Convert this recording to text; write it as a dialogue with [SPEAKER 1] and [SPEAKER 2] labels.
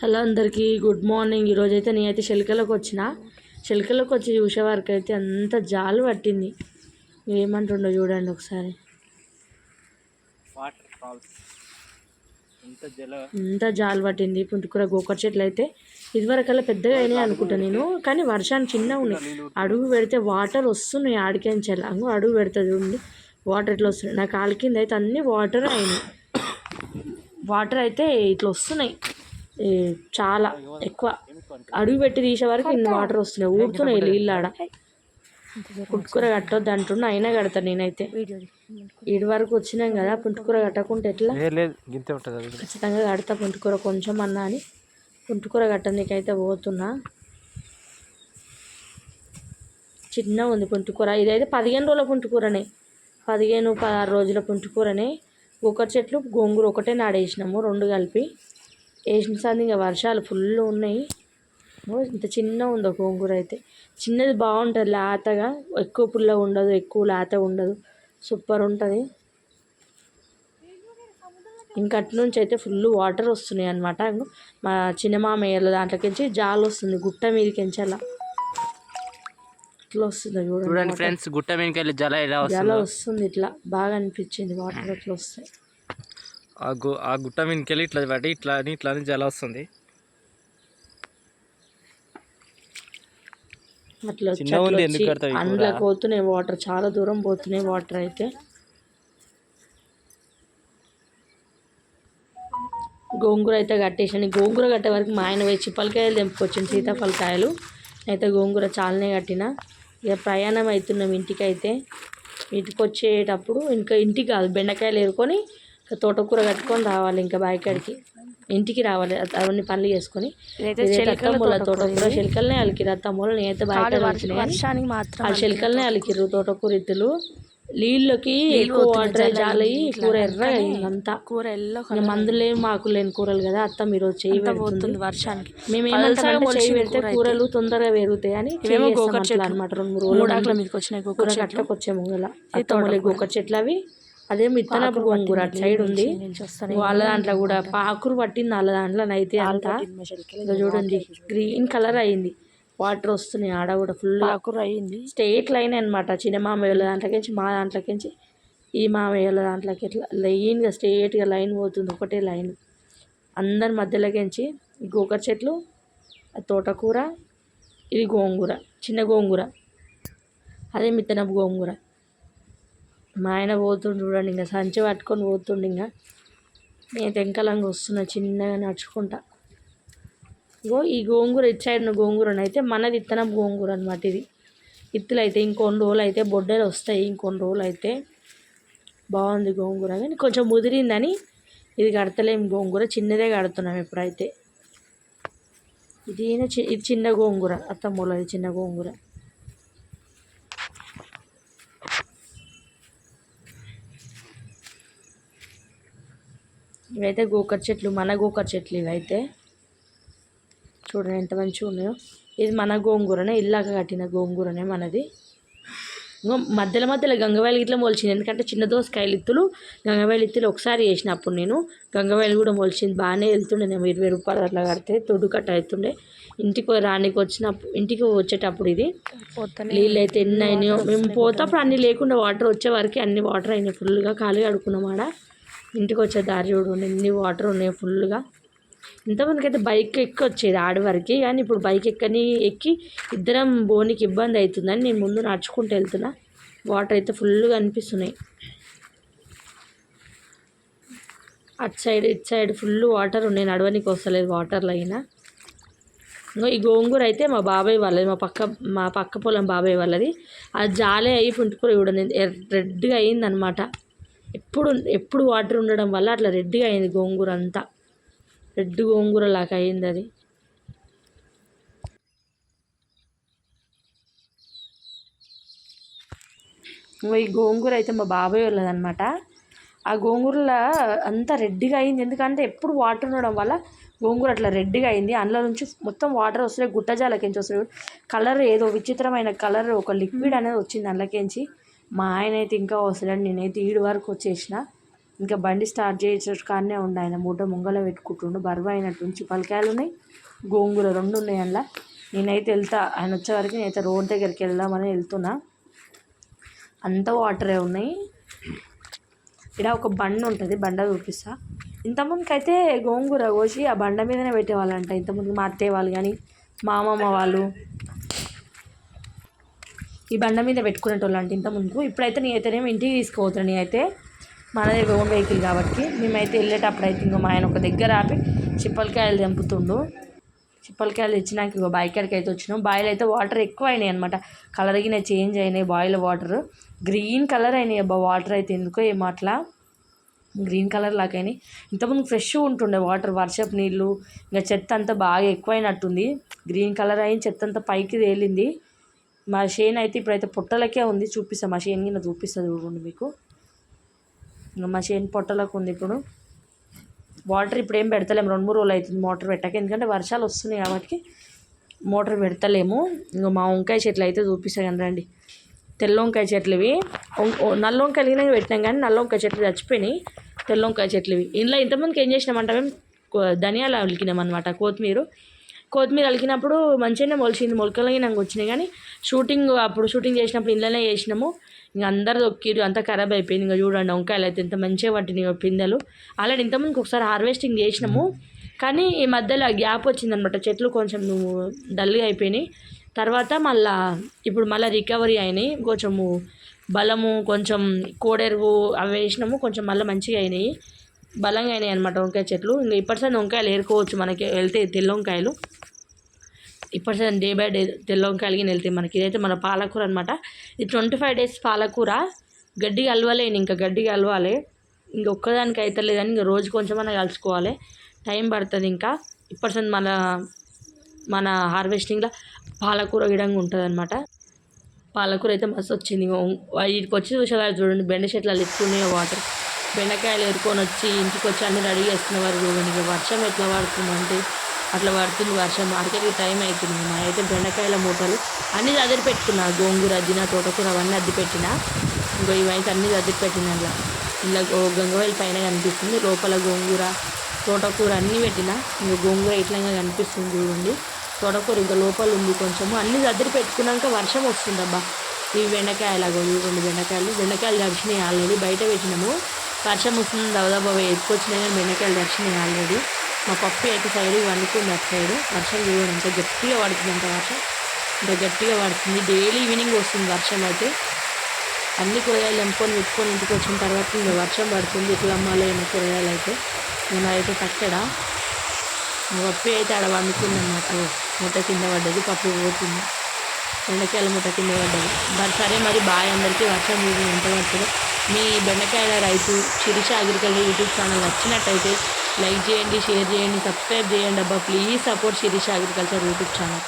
[SPEAKER 1] Hello అందరికీ good morning. ఈరోజు అయితే నేనైతే శిల్కలోకి వచ్చిన. శిల్కలోకి వచ్చి చూసే వరకు అయితే అంత జాలు పట్టింది. ఏమంటుండో చూడండి ఒకసారి.
[SPEAKER 2] ఎంత జల
[SPEAKER 1] అంత జాలు పట్టింది. పుంటుకూర గోకర చెట్లు అయితే ఇదివరకల్లా పెద్దగా అయినాయి అనుకుంటా నేను. కానీ వర్షానికి చిన్న ఉన్నాయి. అడుగు పెడితే వాటర్ వస్తున్నాయి ఆడికించాలి అంగో అడుగు పెడతా చూడండి. వాటర్ ఎట్లా వస్తున్నాయి? నా కాలు కింద అయితే అన్ని వాటర్ అయినాయి. వాటర్ అయితే ఇట్లా వస్తున్నాయి. చాలా ఎక్కువ అడుగు పెట్టి తీసే వరకు ఇన్ని వాటర్ వస్తున్నాయి. ఊరుతున్నాయి నీళ్ళు ఆడ. పుట్టుకూర కట్టొద్దు అంటున్నా అయినా కడతాను నేనైతే. ఇటు వరకు వచ్చినాం కదా పుట్టుకూర కట్టకుంటే ఎట్లా? ఖచ్చితంగా కడతా పుంటుకూర కొంచెం అన్నా అని. పుంటుకూర కట్టనీకైతే పోతున్నా. చిన్న ఉంది పుంటుకూర ఇదైతే పదిహేను రోజుల పుంటుకూరనే పదిహేను పదహారు రోజుల పుంటుకూరనే ఒకరి చెట్లు గోంగూర ఒకటే నాడేసినాము రెండు కలిపి. వేసిన సార్ ఇంకా వర్షాలు ఫుల్ ఉన్నాయి. ఇంత చిన్న ఉందో గోంగూర అయితే. చిన్నది బాగుంటుంది లేతగా. ఎక్కువ పుల్ల ఉండదు ఎక్కువ లేత ఉండదు. సూపర్ ఉంటుంది. ఇంకా అటు నుంచి అయితే ఫుల్ వాటర్ వస్తున్నాయి అనమాట మా చిన్నమామయ్యల దాంట్లోకించి జాలు వస్తుంది గుట్ట మీదకించి అలా ఇట్లా వస్తుంది చూడండి
[SPEAKER 2] ఫ్రెండ్స్ గుట్ట మీదకి జల ఎలా
[SPEAKER 1] జల
[SPEAKER 2] వస్తుందో.
[SPEAKER 1] వస్తుంది ఇట్లా. బాగా అనిపించింది వాటర్ అట్లా వస్తాయి.
[SPEAKER 2] ఆ గు ఆ గుట్ట మీదకి వెళ్ళి ఇట్లా పట్టి ఇట్లా అని ఇట్లా అని జల వస్తుంది.
[SPEAKER 1] అట్లా వచ్చి అందులోకి పోతున్నాయి వాటర్ చాలా దూరం పోతున్నాయి వాటర్ అయితే. గోంగూర అయితే కట్టేసాను గోంగూర కట్టే వరకు మా ఆయన పోయి చిప్పలకాయలు తెంపుకొచ్చింది సీతాఫలకాయలు. అయితే గోంగూర చాలానే కట్టిన. ఇక ప్రయాణం అవుతున్నాం ఇంటికి అయితే ఇంటికి వచ్చేటప్పుడు ఇంకా ఇంటికి కాదు బెండకాయలు ఏరుకొని తోటకూర కట్టుకొని రావాలి ఇంకా బాయికాడికి. ఇంటికి రావాలి. అవన్నీ పనులు చేసుకొని. అత్తమ్మల తోటకూర శిల్కల్నే అలికిరు అత్తమ్మలు నేనైతే బయట
[SPEAKER 3] వర్షానికి మాత్రం
[SPEAKER 1] ఆ శిల్కల్నే అలికిర్రు. తోటకూర ఇత్తులు. నీళ్ళకి ఎక్కువ వాటర్ జాలయి కూర ఎర్ర అంతా.
[SPEAKER 3] కూర ఎల్లో
[SPEAKER 1] మందులు లేని మాకు లేని కూరలు కదా అత్త మీరు చేయి
[SPEAKER 3] పోతుంది వర్షానికి.
[SPEAKER 1] మేము ఏమంటామంటే చేయి పెడితే కూరలు తొందరగా పెరుగుతాయి అని అనమాట రెండు మూడు రోజులు
[SPEAKER 3] మీదకి వచ్చినాయి గోకర
[SPEAKER 1] కూర కట్టకు వచ్చే ముంగల అత్తమ్మలే గోకర చెట్లు అవి. అదే మిత్తనపు గోంగూర అటు సైడ్ ఉంది. వాళ్ళ దాంట్లో కూడా పాకురు పట్టింది వాళ్ళ దాంట్లో అయితే అంతా. చూడండి గ్రీన్ కలర్ అయింది. వాటర్ వస్తున్నాయి ఆడ కూడా ఫుల్
[SPEAKER 3] ఆకుర అయింది.
[SPEAKER 1] స్ట్రేట్ లైన్ అనమాట చిన్న మామయ్యల దాంట్లోకించి మా దాంట్లోకించి ఈ మామయ్యల దాంట్లోకి ఇట్లా లైన్గా స్ట్రేట్గా లైన్ పోతుంది ఒకటే లైన్. అందరి మధ్యలోకించి గోకర చెట్లు తోటకూర ఇది గోంగూర చిన్న గోంగూర. అదే మిత్తనపు గోంగూర మా ఆయన పోతుండు చూడండి ఇంకా సంచి పట్టుకొని పోతుండు ఇంకా. నేను వెంకలంగా వస్తున్నా చిన్నగా నడుచుకుంటా. ఇగో ఈ గోంగూర ఇటు సైడ్ ఉన్న గోంగూరను అయితే మనది ఇత్తనం గోంగూర అనమాట ఇది. ఇత్తులు అయితే ఇంకొన్ని రోజులు అయితే బొడ్డలు వస్తాయి ఇంకొన్ని రోజులు అయితే బాగుంది గోంగూర. కానీ కొంచెం ముదిరిందని ఇది కడతలేం గోంగూర చిన్నదే కడుతున్నాం ఇప్పుడైతే. ఇది చి- ఇది చిన్న గోంగూర అత్తమ్మలో ఇది చిన్న గోంగూర. ఇవైతే గోకర చెట్లు మన గోకర చెట్లు ఇవైతే. చూడండి ఎంత మంచిగా ఉన్నాయో. ఇది మన గోంగూరనే ఇల్లాక కట్టిన గోంగూరనే మనది. ఇంకో మధ్యలో మధ్యలో గంగవాయలు ఇట్లా మొలిచింది. ఎందుకంటే చిన్న దోసకాయలు ఇత్తులు గంగవాయలు ఇత్తులు ఒకసారి వేసినప్పుడు నేను గంగవాయలు కూడా మొలిచింది. బాగానే వెళ్తుండే నేను ఇరవై రూపాయలు అట్లా కడితే తొడ్డు కట్ట అవుతుండే ఇంటికి రానికి వచ్చినప్పుడు ఇంటికి వచ్చేటప్పుడు ఇది. నీళ్ళు అయితే ఎన్ని అయినాయో. మేము పోతప్పుడు అన్ని లేకుండా వాటర్ వచ్చే వరకు అన్ని వాటర్ అయినాయి. ఫుల్గా ఖాళీ అడుకున్నాం ఆడ. ఇంటికి వచ్చే దారి చూడండి ఎన్ని వాటర్ ఉన్నాయి ఫుల్గా ఇంతమందికి అయితే బైక్ ఎక్కి వచ్చేది ఆడి వరకు కానీ ఇప్పుడు బైక్ ఎక్కని ఎక్కి ఇద్దరం బోనికి ఇబ్బంది అవుతుందని నేను ముందు నడుచుకుంటూ వెళ్తున్నా. వాటర్ అయితే ఫుల్గా అనిపిస్తున్నాయి. అటు సైడ్ ఇటు సైడ్ ఫుల్ వాటర్ ఉన్నాయి నడవనికి వస్తలేదు వాటర్లో అయినా. ఇంకో ఈ గోంగూర అయితే మా బాబాయ్ వాళ్ళది మా పక్క మా పక్క పొలం బాబాయ్ వాళ్ళది. అది జాలే అయ్యి పుంటుకూర చూడండి రెడ్గా అయిందనమాట ఎప్పుడు ఎప్పుడు వాటర్ ఉండడం వల్ల అట్లా రెడ్గా అయింది గోంగూర అంతా. రెడ్ గోంగూర లాగా అయింది అది. ఈ గోంగూర అయితే మా బాబాయ్ వాళ్ళదనమాట ఆ గోంగూరలో అంతా రెడ్గా అయింది. ఎందుకంటే ఎప్పుడు వాటర్ ఉండడం వల్ల గోంగూర అట్లా రెడ్గా అయింది. అందులో నుంచి మొత్తం వాటర్ వస్తున్నాయి గుట్టజాలకించి వస్తున్నాయి కలర్ ఏదో విచిత్రమైన కలర్ ఒక లిక్విడ్ అనేది వచ్చింది అందులోకించి. మా ఆయన అయితే ఇంకా వస్తాడని నేనైతే ఈడు వరకు వచ్చేసిన. ఇంకా బండి స్టార్ట్ చేసేట కాడనే ఉండి ఆయన. మూట ముంగల పెట్టుకుంటుండు. బరువు అయినట్టు పలకాయలు ఉన్నాయి. గోంగూర రెండు ఉన్నాయి అందులో. నేనైతే వెళ్తా. ఆయన వచ్చే వరకు నేనైతే రోడ్ దగ్గరికి వెళ్దామని వెళ్తున్నా. అంతా వాటరే ఉన్నాయి. ఇక్కడ ఒక బండ ఉంటుంది. బండ చూపిస్తా. ఇంతకుముందుకు అయితే గోంగూర కోసి ఆ బండ మీదనే పెట్టేవాళ్ళంట. ఇంతకుముందు మా అత్తయ్య వాళ్ళు కానీ మా అమ్మమ్మ వాళ్ళు ఈ బండ మీద పెట్టుకునేటోళ్ళు అంటే ఇంత ముందుకు ఇప్పుడైతే నేనైతేనేమో ఇంటికి తీసుకుపోతాను నేనైతే మనదే ఓన్ వెహికల్ కాబట్టి మేమైతే వెళ్ళేటప్పుడు అయితే ఇంకో మా ఆయన ఒక దగ్గర ఆపి చిప్పలకాయలు తెంపుతుండు. చిప్పలకాయలు తెచ్చినాక ఇంకో బావి కాడికి అయితే వచ్చినాం. బాయిలు అయితే వాటర్ ఎక్కువ అయినాయి అనమాట కలర్ గిన చేంజ్ అయినాయి బాయిల్ వాటర్. గ్రీన్ కలర్ అయినాయి అబ్బా వాటర్ అయితే ఎందుకో ఏమో అట్లా. గ్రీన్ కలర్ లాగా అయినాయి. ఇంతకుముందు ఫ్రెష్ ఉంటుండే వాటర్ వర్షపు నీళ్ళు. ఇంకా చెత్త అంతా బాగా ఎక్కువైనట్టుంది. గ్రీన్ కలర్ అయిన చెత్త అంతా పైకి తేలింది. మా షేన్ అయితే ఇప్పుడైతే పొట్టలకే ఉంది. చూపిస్తాను మా షేన్ కింద చూపిస్తుంది చూడండి మీకు. మా షేన్ పొట్టలకు ఉంది ఇప్పుడు. వాటర్ ఇప్పుడు ఏం పెడతలేము. రెండు మూడు రోజులు అవుతుంది మోటార్ పెట్టాక. ఎందుకంటే వర్షాలు వస్తున్నాయి కాబట్టి మోటార్ పెడతలేము. ఇంకా మా వంకాయ చెట్లు అయితే చూపిస్తాను రండి. తెల్ల వంకాయ చెట్లు ఇవి. నల్ల వంకాయలు కలిగిన పెట్టినాం కానీ నల్ల వంకాయ చెట్లు చచ్చిపోయినాయి. తెల్ల వంకాయ చెట్లు ఇవి. ఇంట్లో ఇంతమందికి ఏం చేసినామంటే మేము ధనియాలు అలికినాం అనమాట కొత్తిమీర. కొత్తిమీర అలికినప్పుడు మంచిగానే మొలిచింది మొలకలకి నాకు వచ్చినాయి. కానీ షూటింగ్ అప్పుడు షూటింగ్ చేసినప్పుడు ఇంట్లోనే చేసినాము. ఇంక అందరు దొక్కిరు అంతా ఖరాబ్ అయిపోయింది. ఇంకా చూడండి వంకాయలు అయితే ఎంత మంచిగా పట్టినాయి పిందెలు. అలాంటి ఇంతమందికి ఒకసారి హార్వెస్టింగ్ చేసినాము. కానీ ఈ మధ్యలో గ్యాప్ వచ్చిందనమాట. చెట్లు కొంచెం డల్గా అయిపోయినాయి. తర్వాత మళ్ళా ఇప్పుడు మళ్ళీ రికవరీ అయినాయి. కొంచెము బలము కొంచెం కోడెరువు అవి వేసినాము. కొంచెం మళ్ళీ మంచిగా అయినాయి. బలంగా అయినాయి అనమాట వంకాయ చెట్లు. ఇంకా ఇప్పటిసారి వంకాయలు ఏరుకోవచ్చు మనకి వెళ్తే తెల్ల వంకాయలు. ఇప్పటిసారి డే బై డే తెల్ల కలిగి వెళ్తే వెళ్తాయి మనకి. ఇదైతే మన పాలకూర అనమాట ఇది ట్వంటీ ఫైవ్ డేస్ పాలకూర. గడ్డి కలవలేను ఇంకా గడ్డి కలవాలి ఇంకా ఒక్కదానికి లేదని ఇంకా రోజు కొంచెమన్నా కలుసుకోవాలి. టైం పడుతుంది ఇంకా. ఇప్పటిసారి మన మన హార్వెస్టింగ్లో పాలకూర గిడంగా ఉంటుంది అనమాట పాలకూర అయితే మస్తు వచ్చింది. వీటికి వచ్చి చూసేవారు చూడండి. బెండ చెట్లు ఎత్తుకునే వాటర్. బెండకాయలు ఎరుకొని వచ్చి ఇంటికి వచ్చి అన్ని రెడీ చేసుకునేవారు చూడండి. వర్షం ఎట్లా పడుతుందంటే అట్లా పడుతుంది వర్షం. మార్కెట్కి టైం అవుతుంది మా అయితే బెండకాయల మూటలు అన్నీ అదిరి పెట్టుకున్నా. గోంగూర అద్దిన తోటకూర అవన్నీ అద్ది పెట్టిన. ఇంకో ఇవైతే అన్నీ అదిరి పెట్టిన ఇలా ఇలా గో- పైన కనిపిస్తుంది. లోపల గోంగూర తోటకూర అన్నీ పెట్టిన. ఇంకా గోంగూర ఇట్లంగా కనిపిస్తుంది చూడండి. తోటకూర ఇంకా లోపల ఉంది కొంచెము. అన్నీ దగ్గర పెట్టుకున్నాక వర్షం వస్తుంది అబ్బా. ఇవి బెండకాయలు అగో రెండు బెండకాయలు. బెండకాయలు దర్శనం ఆల్రెడీ. బయట పెట్టినాము. వర్షం వస్తుంది. దవదబా వచ్చినాయి కానీ బెండకాయలు దర్శనం ఆల్రెడీ. మా పప్పు అయితే సైడ్ వండుకుంది అటు సైడ్ వర్షం చూడండి ఎంత గట్టిగా పడుతుంది అంత వర్షం. ఇంత గట్టిగా పడుతుంది డైలీ ఈవినింగ్ వస్తుంది వర్షం అయితే. అన్ని కూరగాయలు ఎంపుకొని పెట్టుకొని ఇంటికి వచ్చిన తర్వాత ఇంకా వర్షం పడుతుంది. ఇట్లా అమ్మాలో ఏమో కూరగాయలు అయితే. నేను అయితే తక్కడ మా పప్పు అయితే ఆడ వండుకుంది అన్నమాట. ముట్ట కింద పడ్డది. పప్పు పోతుంది. బెండకాయల ముట్ట కింద పడ్డది. మరి సరే మరి బాయ్ అందరికీ వర్షం మీరు ఎంత పడుతుందో మీ బెండకాయల రైతు శిరీష అగ్రికల్చర్ యూట్యూబ్ ఛానల్ నచ్చినట్టయితే లైక్ చేయండి షేర్ చేయండి సబ్స్క్రైబ్ చేయండి. అబ్బా please support Shirisha agriculture YouTube channel